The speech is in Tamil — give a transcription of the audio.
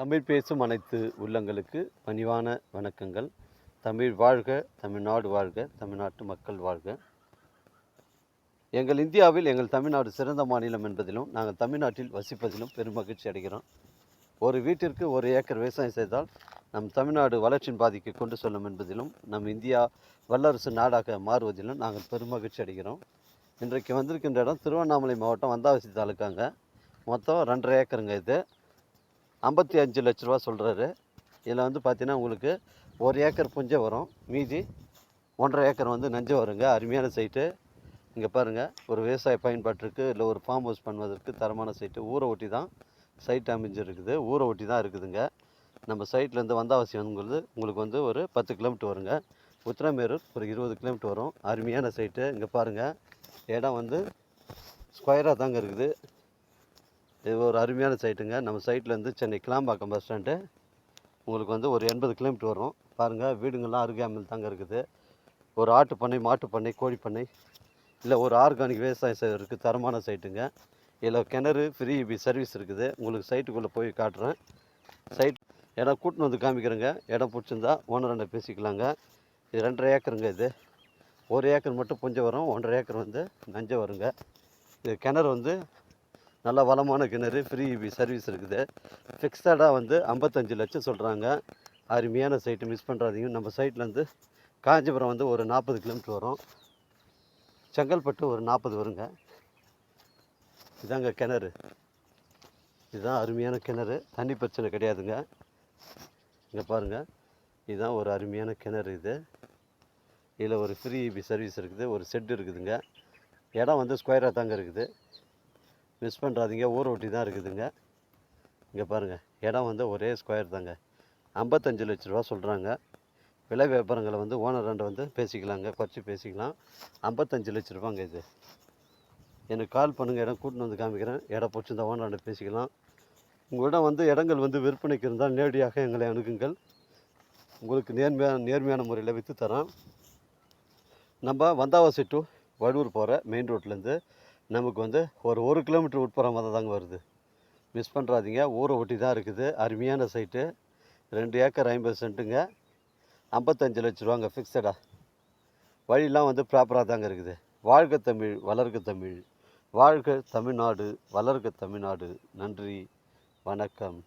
தமிழ் பேசும் அனைத்து உள்ளங்களுக்கு பணிவான வணக்கங்கள். தமிழ் வாழ்க தமிழ்நாடு வாழ்க தமிழ்நாட்டு மக்கள் வாழ்க. எங்கள் இந்தியாவில் எங்கள் தமிழ்நாடு சிறந்த மாநிலம் என்பதிலும் நாங்கள் தமிழ்நாட்டில் வசிப்பதிலும் பெரும் மகிழ்ச்சி அடைகிறோம். ஒரு வீட்டிற்கு ஒரு ஏக்கர் விவசாயம் செய்தால் நம் தமிழ்நாடு வளர்ச்சியின் பாதிக்கு கொண்டு செல்லும் என்பதிலும் நம் இந்தியா வல்லரசு நாடாக மாறுவதிலும் நாங்கள் பெரும் மகிழ்ச்சி அடைகிறோம். இன்றைக்கு வந்திருக்கின்ற இடம் திருவண்ணாமலை மாவட்டம் வந்தாவசி தாலுக்காங்க. மொத்தம் ரெண்டரை ஏக்கருங்க இது. ஐம்பத்தி அஞ்சு லட்ச ரூபா சொல்கிறாரு இதில் வந்து பார்த்தீங்கன்னா உங்களுக்கு ஒரு ஏக்கர் புஞ்சை வரும். மீதி ஒன்றரை ஏக்கர் வந்து நஞ்சை வருங்க. அருமையான சைட்டு இங்கே பாருங்கள் ஒரு விவசாய பயன்பாட்டிற்கு இல்லை ஒரு ஃபார்ம் ஹவுஸ் பண்ணுவதற்கு தரமான சைட்டு ஊரை ஒட்டி தான் சைட் அமைஞ்சிருக்குது. ஊரை ஒட்டி தான் இருக்குதுங்க. நம்ம சைட்லேருந்து வந்தாவாசி வந்துங்கிறது உங்களுக்கு வந்து ஒரு பத்து கிலோமீட்டர் வருங்க. உத்திரமேரூர் ஒரு இருபது கிலோமீட்டர் வரும். அருமையான சைட்டு இங்கே பாருங்கள் இடம் வந்து ஸ்கொயராக தாங்க இருக்குது. இது ஒரு அருமையான சைட்டுங்க. நம்ம சைட்லேருந்து சென்னை கிளாம்பாக்கம் பஸ் ஸ்டாண்டு. உங்களுக்கு வந்து ஒரு எண்பது கிலோமீட்டர் வரும். பாருங்கள் வீடுங்கள்லாம் அருகாமையில் தாங்க இருக்குது. ஒரு ஆட்டு பண்ணை மாட்டு பண்ணை கோழி பண்ணை. இல்லை ஒரு ஆர்கானிக் விவசாயம் செய்வதற்கு தரமான சைட்டுங்க. இதில் கிணறு ஃப்ரீ சர்வீஸ் இருக்குது. உங்களுக்கு சைட்டுக்குள்ளே போய் காட்டுறேன். சைட் இடம் கூட்டின்னு வந்து காமிக்கிறேங்க. இடம் பிடிச்சிருந்தா ஓனர் பேசிக்கலாங்க. இது ரெண்டரை ஏக்கருங்க இது. ஒரு ஏக்கர் மட்டும் புஞ்சை வரும். ஒன்றரை ஏக்கர் வந்து நஞ்சை வருங்க. இது கிணறு வந்து நல்ல வளமான கிணறு ஃப்ரீ சர்வீஸ் இருக்குது. ஃபிக்ஸடாக வந்து ஐம்பத்தஞ்சு லட்சம் சொல்கிறாங்க அருமையான சைட்டு மிஸ் பண்ணுறாதீங்க நம்ம சைட்லேருந்து காஞ்சிபுரம் வந்து ஒரு நாற்பது கிலோமீட்டர் வரும். செங்கல்பட்டு ஒரு நாற்பது வருங்க. இதாங்க கிணறு. இதுதான் அருமையான கிணறு. தண்ணி பிரச்சனை கிடையாதுங்க. இங்கே பாருங்கள் இதுதான் ஒரு அருமையான கிணறு இது. இதில் ஒரு ஃப்ரீ சர்வீஸ் இருக்குது. ஒரு செட்டு இருக்குதுங்க. இடம் வந்து ஸ்கொயராக தாங்க இருக்குது. மிஸ் பண்ணுறாதீங்க ஊர் ஒட்டி தான் இருக்குதுங்க. இங்கே பாருங்கள் இடம் வந்து ஒரே ஸ்கொயர் தாங்க. ஐம்பத்தஞ்சு லட்ச ரூபா சொல்கிறாங்க விலை வியாபாரங்களை வந்து ஓனர் வந்து பேசிக்கலாங்க. குறைச்சி பேசிக்கலாம். ஐம்பத்தஞ்சு லட்ச ரூபாங்க இது. எனக்கு கால் பண்ணுங்கள் இடம் கூட்டின்னு வந்து காமிக்கிறேன். இடம் பிடிச்சிருந்தா ஓனர் பேசிக்கலாம். உங்களிடம் வந்து இடங்கள் வந்து விற்பனைக்கு இருந்தால் நேரடியாக எங்களை அணுகுங்கள். உங்களுக்கு நேர்மையான நேர்மையான முறையில் விற்று தரோம் நம்ம வந்தாவாசி டு வடூர் போகிற மெயின் ரோட்லேருந்து நமக்கு வந்து ஒரு ஒரு கிலோமீட்டர் உட்புறமாக தான் தாங்க வருது. மிஸ் பண்ணுறாதீங்க ஊரை ஒட்டி தான் இருக்குது. அருமையான சைட்டு ரெண்டு ஏக்கர் ஐம்பது சென்ட்டுங்க. ஐம்பத்தஞ்சு லட்ச ரூபாங்க ஃபிக்ஸடாக வழியெலாம் வந்து ப்ராப்பராக தாங்க இருக்குது. வாழ்க தமிழ் வளர்க தமிழ். வாழ்க தமிழ்நாடு வளர்க தமிழ்நாடு. நன்றி. வணக்கம்.